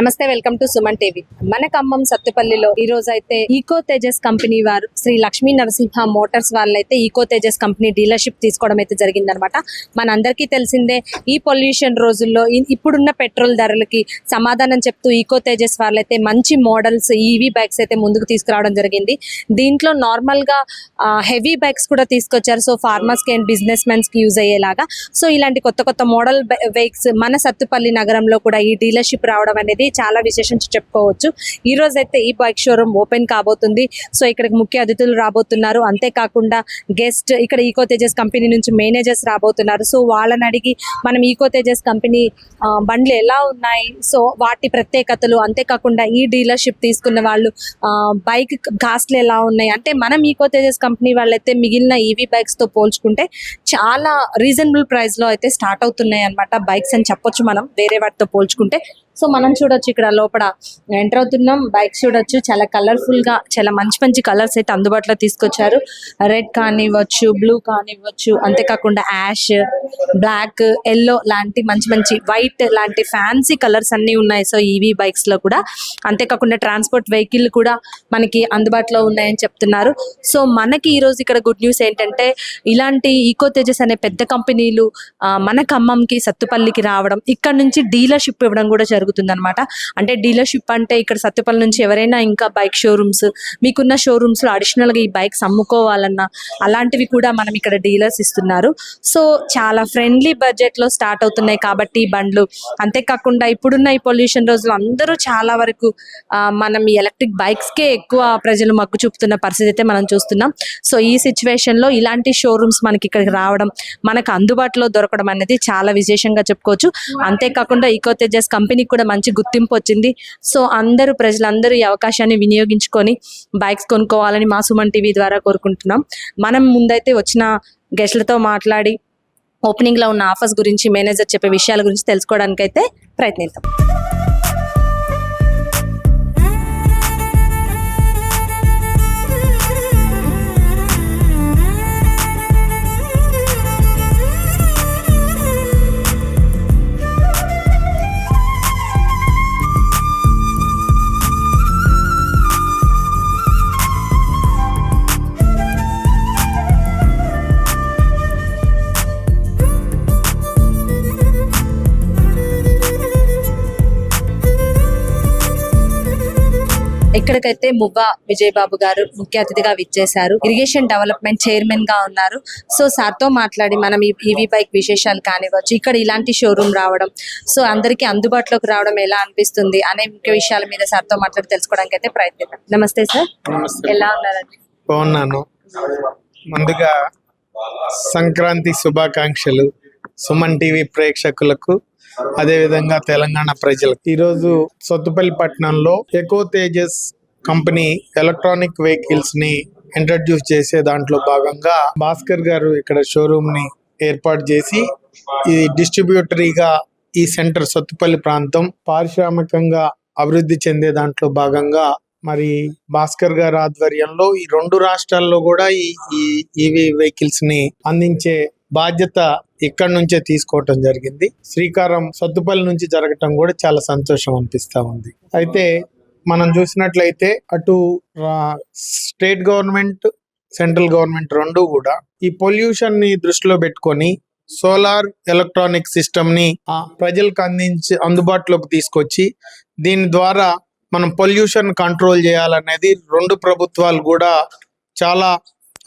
నమస్తే welcome to Suman TV. మన ఖమ్మం సత్తుపల్లిలో ఈ రోజు అయితే ఈకో తేజస్ కంపెనీ వారు శ్రీ లక్ష్మీ నరసింహ మోటార్స్ వాళ్ళైతే ఈకో తేజస్ కంపెనీ డీలర్షిప్ తీసుకోవడం అయితే జరిగిందనమాట మనందరికీ తెలిసిందే ఈ పొల్యూషన్ రోజుల్లో ఇప్పుడున్న పెట్రోల్ ధరలకి సమాధానం చెప్తూ ఈకో తేజస్ వాళ్ళైతే మంచి మోడల్స్ ఈవీ బైక్స్ అయితే ముందుకు తీసుకురావడం జరిగింది. దీంట్లో నార్మల్గా హెవీ బైక్స్ కూడా తీసుకొచ్చారు. సో ఫార్మర్స్కి అండ్ బిజినెస్ మెన్స్కి యూజ్ అయ్యేలాగా. సో ఇలాంటి కొత్త కొత్త మోడల్ బైక్స్ మన సత్తుపల్లి నగరంలో కూడా ఈ డీలర్షిప్ రావడం అనేది చాలా విశేషం చెప్పుకోవచ్చు. ఈ రోజు అయితే ఈ బైక్ షోరూమ్ ఓపెన్ కాబోతుంది. సో ఇక్కడికి ముఖ్య అతిథులు రాబోతున్నారు. అంతేకాకుండా గెస్ట్ ఇక్కడ ఈకో తేజస్ కంపెనీ నుంచి మేనేజర్స్ రాబోతున్నారు. సో వాళ్ళని అడిగి మనం ఈకో తేజస్ కంపెనీ బండ్లు ఎలా ఉన్నాయి? సో వాటి ప్రత్యేకతలు అంతేకాకుండా ఈ డీలర్షిప్ తీసుకున్న వాళ్ళు బైక్ కాస్ట్లు ఎలా ఉన్నాయి? అంటే మనం ఈకో తేజస్ కంపెనీ వాళ్ళైతే మిగిలిన ఈవీ బైక్స్తో పోల్చుకుంటే చాలా రీజనబుల్ ప్రైస్లో అయితే స్టార్ట్ అవుతున్నాయి అన్నమాట బైక్స్ అని చెప్పొచ్చు మనం వేరే వాటితో పోల్చుకుంటే. సో మనం చూడొచ్చు ఇక్కడ లోపల ఎంటర్ అవుతున్నాం. బైక్స్ చూడొచ్చు. చాలా కలర్ఫుల్గా చాలా మంచి మంచి కలర్స్ అయితే అందుబాటులో తీసుకొచ్చారు. రెడ్ కానివ్వచ్చు బ్లూ కానివ్వచ్చు అంతేకాకుండా యాష్ బ్లాక్ ఎల్లో లాంటి మంచి మంచి వైట్ లాంటి ఫ్యాన్సీ కలర్స్ అన్ని ఉన్నాయి. సో ఈవీ బైక్స్లో కూడా. అంతేకాకుండా ట్రాన్స్పోర్ట్ వెహికల్ కూడా మనకి అందుబాటులో ఉన్నాయని చెప్తున్నారు. సో మనకి ఈ రోజు ఇక్కడ గుడ్ న్యూస్ ఏంటంటే ఇలాంటి ఈకో తేజస్ అనే పెద్ద కంపెనీలు మన ఖమ్మంకి సత్తుపల్లికి రావడం ఇక్కడ నుంచి డీలర్షిప్ ఇవ్వడం కూడా జరుగుతుంది. అనమాట అంటే డీలర్షిప్ అంటే ఇక్కడ సత్యపల్లి నుంచి ఎవరైనా ఇంకా బైక్ షోరూమ్స్ మీకున్న షోరూమ్స్లో అడిషనల్గా ఈ బైక్స్ అమ్ముకోవాలన్నా అలాంటివి కూడా మనం ఇక్కడ డీలర్స్ ఇస్తున్నారు. సో చాలా ఫ్రెండ్లీ బడ్జెట్లో స్టార్ట్ అవుతున్నాయి కాబట్టి ఈ బండ్లు. అంతేకాకుండా ఇప్పుడున్న ఈ పొల్యూషన్ రోజులు అందరూ చాలా వరకు ఆ, మనం ఈ ఎలక్ట్రిక్ బైక్స్ కే ఎక్కువ ప్రజలు మగ్గు చూపుతున్న పరిస్థితి అయితే మనం చూస్తున్నాం. సో ఈ సిచ్యువేషన్లో ఇలాంటి షోరూమ్స్ మనకి ఇక్కడికి రావడం మనకు అందుబాటులో దొరకడం అనేది చాలా విశేషంగా చెప్పుకోవచ్చు. అంతేకాకుండా ఈకో తేజస్ కంపెనీ కూడా మంచి గుర్తింపు వచ్చింది. సో అందరూ ప్రజలందరూ ఈ అవకాశాన్ని వినియోగించుకొని బైక్స్ కొనుక్కోవాలని మా సుమన్ టీవీ ద్వారా కోరుకుంటున్నాం. మనం ముందైతే వచ్చిన గెస్ట్లతో మాట్లాడి ఓపెనింగ్లో ఉన్న ఆఫర్స్ గురించి మేనేజర్ చెప్పే విషయాల గురించి తెలుసుకోవడానికి అయితే ప్రయత్నిద్దాం. ఇక్కడికైతే మువ్వ విజయ్ బాబు గారు ముఖ్య అతిథిగా విచ్చేశారు. ఇరిగేషన్ డెవలప్మెంట్ చైర్మన్గా ఉన్నారు. సో సార్తో మాట్లాడి మనం ఈ ఈవీ బైక్ విశేషాలు కానివ్వచ్చు ఇక్కడ ఇలాంటి షోరూమ్ రావడం సో అందరికీ అందుబాటులోకి రావడం ఎలా అనిపిస్తుంది అనే ముఖ్య విషయాల మీద సార్తో మాట్లాడి తెలుసుకోవడానికి అయితే ప్రయత్నిద్దాం. నమస్తే సార్ ఎలా ఉన్నారండి? బాగున్నాను. ముందుగా సంక్రాంతి శుభాకాంక్షలు సుమన్ టీవీ ప్రేక్షకులకు అదేవిధంగా తెలంగాణ ప్రజలకు. ఈరోజు సొత్తుపల్లి పట్టణంలో ఎకో తేజస్ కంపెనీ ఎలక్ట్రానిక్ వెహికల్స్ని ఇంట్రడ్యూస్ చేసే దాంట్లో భాగంగా భాస్కర్ గారు ఇక్కడ షోరూమ్ని ఏర్పాటు చేసి ఈ డిస్ట్రిబ్యూటరీగా ఈ సెంటర్ సొత్తుపల్లి ప్రాంతం పారిశ్రామికంగా అభివృద్ధి చెందే దాంట్లో భాగంగా మరి భాస్కర్ గారి ఆధ్వర్యంలో ఈ రెండు రాష్ట్రాల్లో కూడా ఈ ఈ ఈవీ వెహికల్స్ని అందించే బాధ్యత ఇక్కడ నుంచే తీసుకోవటం జరిగింది. శ్రీకారం సత్తుపల్లి నుంచి జరగటం కూడా చాలా సంతోషం అనిపిస్తా ఉంది. అయితే మనం చూసినట్లయితే అటు స్టేట్ గవర్నమెంట్ సెంట్రల్ గవర్నమెంట్ రెండు కూడా ఈ పొల్యూషన్ని దృష్టిలో పెట్టుకొని సోలార్ ఎలక్ట్రానిక్ సిస్టమ్ని ఆ ప్రజలకు అందించి అందుబాటులోకి తీసుకొచ్చి దీని ద్వారా మనం పొల్యూషన్ కంట్రోల్ చేయాలనేది రెండు ప్రభుత్వాలు కూడా చాలా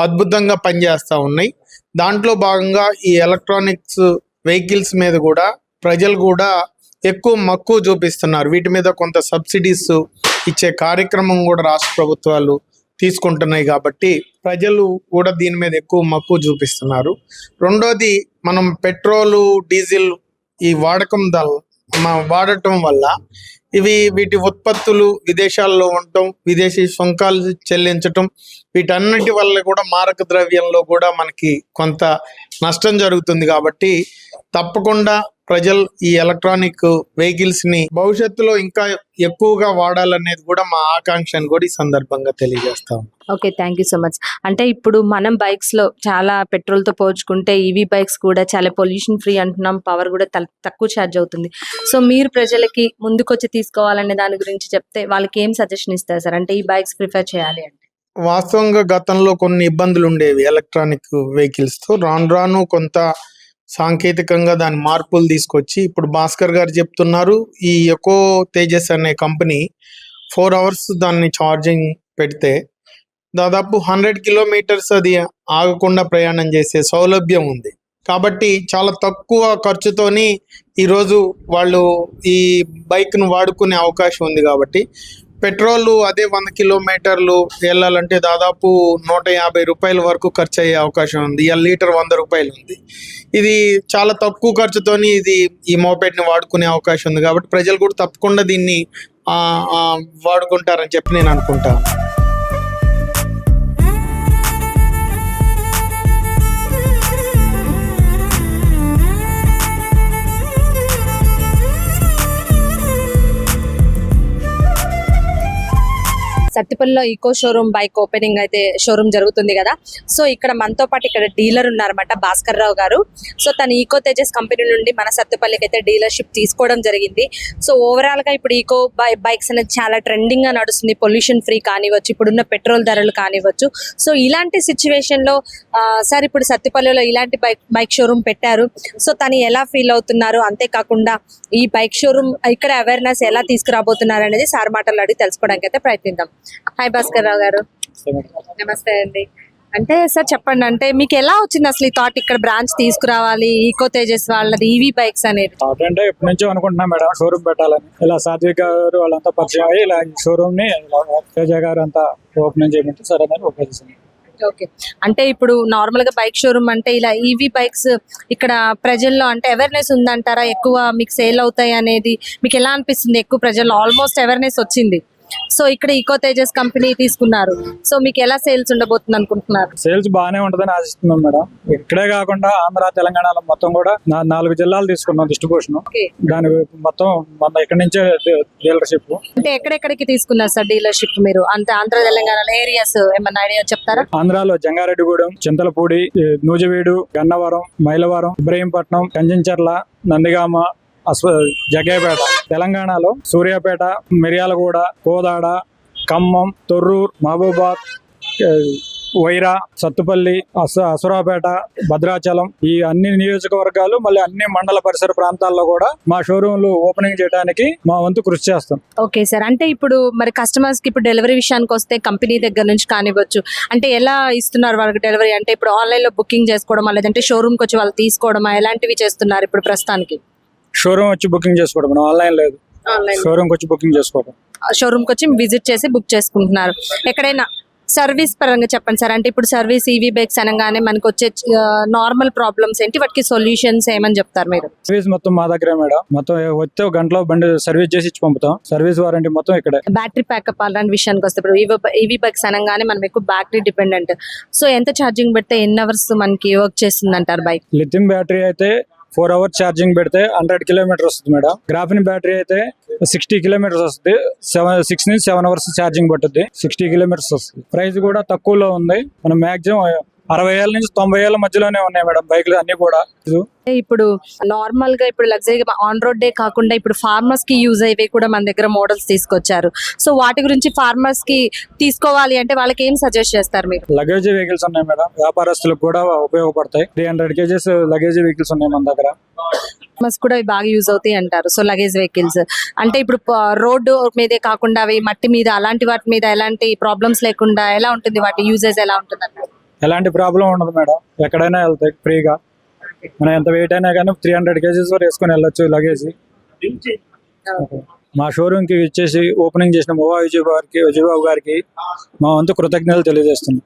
అద్భుతంగా పనిచేస్తూ ఉన్నాయి. దాంట్లో భాగంగా ఈ ఎలక్ట్రానిక్స్ వెహికల్స్ మీద కూడా ప్రజలు కూడా ఎక్కువ మక్కువ చూపిస్తున్నారు. వీటి మీద కొంత సబ్సిడీస్ ఇచ్చే కార్యక్రమం కూడా రాష్ట్ర ప్రభుత్వాలు తీసుకుంటున్నాయి కాబట్టి ప్రజలు కూడా దీని మీద ఎక్కువ మక్కువ చూపిస్తున్నారు. రెండోది మనం పెట్రోలు డీజిల్ ఈ వాడకం దల్ వాడటం వల్ల ఇవి వీటి ఉత్పత్తులు విదేశాల్లో ఉండటం విదేశీ సుంకాలు చెల్లించటం వీటన్నిటి వల్ల కూడా మారక ద్రవ్యంలో కూడా మనకి కొంత నష్టం జరుగుతుంది కాబట్టి తప్పకుండా ప్రజలు ఈ ఎలక్ట్రానిక్ వెహికల్స్ని భవిష్యత్తులో ఇంకా ఎక్కువగా వాడాలనేది కూడా మా ఆకాంక్ష అని కూడా ఈ సందర్భంగా తెలియజేస్తాం okay thank you so much అంటే ఇప్పుడు మనం బైక్స్లో చాలా పెట్రోల్తో పోల్చుకుంటే ఈవీ బైక్స్ కూడా చాలా పొల్యూషన్ ఫ్రీ అంటున్నాం పవర్ కూడా తక్కువ ఛార్జ్ అవుతుంది. సో మీరు ప్రజలకి ముందుకొచ్చి తీసుకోవాలనే దాని గురించి చెప్తే వాళ్ళకి ఏం సజెషన్ ఇస్తారు సార్? అంటే ఈ బైక్స్ ప్రిఫర్ చేయాలి అంటే? వాస్తవంగా గతంలో కొన్ని ఇబ్బందులు ఉండేవి ఎలక్ట్రానిక్ వెహికల్స్తో రాను రాను కొంత సాంకేతికంగా దాని మార్పులు తీసుకొచ్చి ఇప్పుడు భాస్కర్ గారు చెప్తున్నారు ఈ ఎకో తేజస్ అనే కంపెనీ ఫోర్ అవర్స్ దాన్ని ఛార్జింగ్ పెడితే దాదాపు హండ్రెడ్ కిలోమీటర్స్ అది ఆగకుండా ప్రయాణం చేసే సౌలభ్యం ఉంది. కాబట్టి చాలా తక్కువ ఖర్చుతోని ఈరోజు వాళ్ళు ఈ బైక్ను వాడుకునే అవకాశం ఉంది కాబట్టి పెట్రోల్ అదే వంద కిలోమీటర్లు వెళ్ళాలంటే దాదాపు నూట యాభై రూపాయల వరకు ఖర్చు అయ్యే అవకాశం ఉంది. ఇవాళ లీటర్ వంద రూపాయలు ఉంది. ఇది చాలా తక్కువ ఖర్చుతోని ఇది ఈ మోపెట్ని వాడుకునే అవకాశం ఉంది. కాబట్టి ప్రజలు కూడా తప్పకుండా దీన్ని ఆ, వాడుకుంటారని చెప్పి నేను అనుకుంటాను. సత్తిపల్లిలో ఈకో షోరూమ్ బైక్ ఓపెనింగ్ అయితే షోరూమ్ జరుగుతుంది కదా. సో ఇక్కడ మనతో పాటు ఇక్కడ డీలర్ ఉన్నారన్నమాట భాస్కర్ రావు గారు. సో తను ఈకో తేజస్ కంపెనీ నుండి మన సత్తిపల్లికి అయితే డీలర్షిప్ తీసుకోవడం జరిగింది. సో ఓవరాల్గా ఇప్పుడు ఈకో బైక్స్ అనేది చాలా ట్రెండింగ్గా నడుస్తుంది. పొల్యూషన్ ఫ్రీ కానివ్వచ్చు ఇప్పుడున్న పెట్రోల్ ధరలు కానివ్వచ్చు. సో ఇలాంటి సిచ్యువేషన్లో సార్ ఇప్పుడు సత్తిపల్లిలో ఇలాంటి బైక్ బైక్ షోరూమ్ పెట్టారు. సో తను ఎలా ఫీల్ అవుతున్నారు? అంతేకాకుండా ఈ బైక్ షోరూమ్ ఇక్కడ అవేర్నెస్ ఎలా తీసుకురాబోతున్నారు అనేది సార్ మాటలు అడిగి తెలుసుకోవడానికి అయితే ప్రయత్నిద్దాం. హాయ్ భాస్కర్ రావు గారు. నమస్తే అండి. అంటే సార్ చెప్పండి అంటే మీకు ఎలా వచ్చింది అసలు ఈ థాట్ ఇక్కడ బ్రాంచ్ తీసుకురావాలి ఈకో తేజస్ వాళ్ళది ఈవీ బైక్స్ అనేది? థాట్ అంటే ఎప్పటి నుంచో అనుకుంటున్నాం మేడం షోరూమ్ పెట్టాలని. ఇలా సాత్విక్ గారు వాళ్ళంతా పరిచయం అయ్యి ఇలా షోరూమ్ని తేజ గారు అంతా ఓపెన్ చేయమంటే సరే అని ఓపెన్ చేసింది ఓకే. అంటే ఇప్పుడు నార్మల్గా బైక్ షోరూమ్ అంటే ఇలా ఈవీ బైక్స్ ఇక్కడ ప్రజల్లో అంటే అవేర్నెస్ ఉందంటారా? ఎక్కువ మీకు సేల్ అవుతాయి అనేది మీకు ఎలా అనిపిస్తుంది? ఎక్కువ ప్రజల్లో ఆల్మోస్ట్ అవేర్నెస్ వచ్చింది. సో ఇక్కడ ఈకో తేజస్ కంపెనీ తీసుకున్నారు. సో మీకు ఎలా సేల్స్ ఉండబోతుంది అనుకుంటున్నారు? సేల్స్ బాగానే ఉంటుందని ఆశిస్తున్నాం మేడం. ఇక్కడే కాకుండా ఆంధ్ర తెలంగాణలో మొత్తం కూడా నాలుగు జిల్లాలు తీసుకున్నాం డిస్ట్రిబ్యూషన్ దాని మొత్తం మన ఇక్కడి నుంచే డీలర్షిప్ అంటే ఎక్కడెక్కడికి తీసుకున్నారు సార్ డీలర్షిప్ మీరు? అంటే ఆంధ్ర తెలంగాణ ఏరియాస్ ఏమన్నా ఐడియా చెప్తారా? ఆంధ్రాలో జంగారెడ్డిగూడెం చింతలపూడి నూజివీడు గన్నవరం మైలవరం ఇబ్రహీంపట్నం కంచెంచర్ల నందిగామ జగ్గయ్యపేట తెలంగాణలో సూర్యాపేట మిర్యాలగూడ కోదాడ ఖమ్మం తొర్రూర్ మహబూబాద్ వైరా సత్తుపల్లి అస అసురాపేట భద్రాచలం ఈ అన్ని నియోజకవర్గాలు మళ్ళీ అన్ని మండల పరిసర ప్రాంతాల్లో కూడా మా షోరూమ్లు ఓపెనింగ్ చేయడానికి మా వంతు కృషి చేస్తాం. Okay sir. అంటే ఇప్పుడు మరి కస్టమర్స్కి ఇప్పుడు డెలివరీ విషయానికి వస్తే కంపెనీ దగ్గర నుంచి కానివ్వచ్చు అంటే ఎలా ఇస్తున్నారు వాళ్ళకి డెలివరీ అంటే ఇప్పుడు ఆన్లైన్లో బుకింగ్ చేసుకోవడం లేదంటే షోరూమ్కి వచ్చి వాళ్ళు తీసుకోవడమా? ఎలాంటివి చేస్తున్నారు ఇప్పుడు ప్రస్తుతానికి? షోరూమ్ వచ్చి బుకింగ్ చేసుకోవడం మనం ఆన్లైన్ లేదు. ఆన్లైన్. షోరూమ్కి వచ్చి బుకింగ్ చేసుకోవడం. షోరూమ్కి వచ్చి విజిట్ చేసి బుక్ చేసుకుంటున్నారు. ఎక్కడైనా సర్వీస్ పరంగా చెప్పండి సార్. అంటే ఇప్పుడు సర్వీస్ ఈవీ బైక్స్ అనగానే మనకు వచ్చే నార్మల్ ప్రాబ్లమ్స్ ఏంటి? వాటికి సొల్యూషన్స్ ఏమని చెప్తారు మీరు? సర్వీస్ మొత్తం మా దగ్గరే మేడం. మొత్తం ఒక గంటలో బండి సర్వీస్ చేసి ఇచ్చి పంపుతాం. సర్వీస్ వారంటీ మొత్తం ఇక్కడే. బ్యాటరీ ప్యాకప్ అలాంటి విషయానికి వస్తే ఇప్పుడు ఈవీ ఈవీ బైక్స్ అనగానే మనం ఎక్కువ బ్యాటరీ డిపెండెంట్ సో ఎంత ఛార్జింగ్ పెడితే ఎన్ని అవర్స్ మనకి వర్క్ చేస్తుంది అంటారు బైక్ లిథియం బ్యాటరీ అయితే ఫోర్ అవర్స్ ఛార్జింగ్ పెడితే హండ్రెడ్ కిలోమీటర్ వస్తుంది మేడం. గ్రాఫిన్ బ్యాటరీ అయితే సిక్స్టీ కిలోమీటర్స్ వస్తుంది. సెవెన్ సిక్స్ నుంచి సెవెన్ అవర్స్ ఛార్జింగ్ పట్టుద్ది. సిక్స్టీ కిలోమీటర్స్ వస్తుంది. ప్రైస్ కూడా తక్కువలో ఉంది. మనం మాక్సిమం అరవై ఏళ్ళ నుంచి తొంభై ఏళ్ళ మధ్యలోనే ఉన్నాయి మేడం బైక్లు అన్ని కూడా. ఇప్పుడు నార్మల్గా ఇప్పుడు లగ్జరీగా ఆన్ రోడ్ డే కాకుండా ఇప్పుడు ఫార్మర్స్కి యూజ్ అయ్యేవి కూడా మన దగ్గర మోడల్స్ తీసుకొచ్చారు. సో వాటి గురించి ఫార్మర్స్కి తీసుకోవాలి అంటే వాళ్ళకి ఏం సజెస్ట్ చేస్తారు మీరు? లగేజ్ వెహికల్స్ ఉన్నాయి మేడం. వ్యాపారస్తులకు కూడా ఉపయోగపడతాయి. Three hundred kgs luggage vehicles ఉన్నాయి మన దగ్గర. ఫార్మర్స్ కూడా ఇవి బాగా యూజ్ అవుతాయి అంటారు. సో లగేజ్ వెహికల్స్ అంటే ఇప్పుడు రోడ్డు మీదే కాకుండా అవి మట్టి మీద అలాంటి వాటి మీద ఎలాంటి ప్రాబ్లమ్స్ లేకుండా ఎలా ఉంటుంది? వాటి యూజెస్ ఎలా ఉంటుంది అంటారు ఎలాంటి ప్రాబ్లం ఉండదు మేడం. ఎక్కడైనా వెళ్తాయి ఫ్రీగా. మనం ఎంత వెయిట్ అయినా కానీ త్రీ హండ్రెడ్ కేజీస్ వరకు వేసుకొని వెళ్ళొచ్చు లగేజ్ మా షోరూమ్కి ఇచ్చేసి ఓపెనింగ్ చేసిన మొవా విజయబాబు గారికి విజయబాబు గారికి మా వంతు కృతజ్ఞతలు తెలియజేస్తున్నాం.